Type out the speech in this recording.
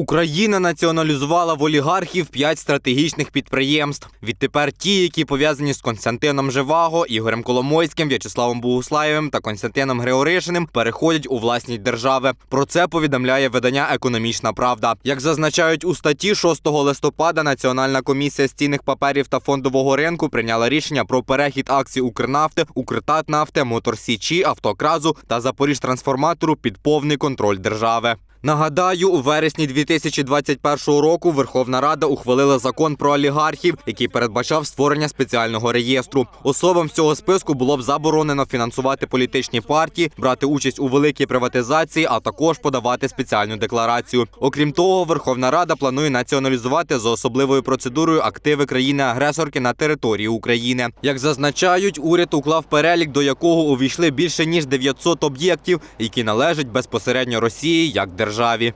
Україна націоналізувала в олігархів п'ять стратегічних підприємств. Відтепер ті, які пов'язані з Константином Живаго, Ігорем Коломойським, В'ячеславом Богуслаєвим та Константином Григоришиним, переходять у власність держави. Про це повідомляє видання Економічна Правда. Як зазначають у статті 6 листопада, Національна комісія з цінних паперів та фондового ринку прийняла рішення про перехід акцій Укрнафти, Укртатнафти, Моторсічі, Автокразу та Запоріжтрансформатору під повний контроль держави. Нагадаю, у вересні 2021 року Верховна Рада ухвалила закон про олігархів, який передбачав створення спеціального реєстру. Особам з цього списку було б заборонено фінансувати політичні партії, брати участь у великій приватизації, а також подавати спеціальну декларацію. Окрім того, Верховна Рада планує націоналізувати за особливою процедурою активи країни-агресорки на території України. Як зазначають, уряд уклав перелік, до якого увійшли більше ніж 900 об'єктів, які належать безпосередньо Росії як державі державі.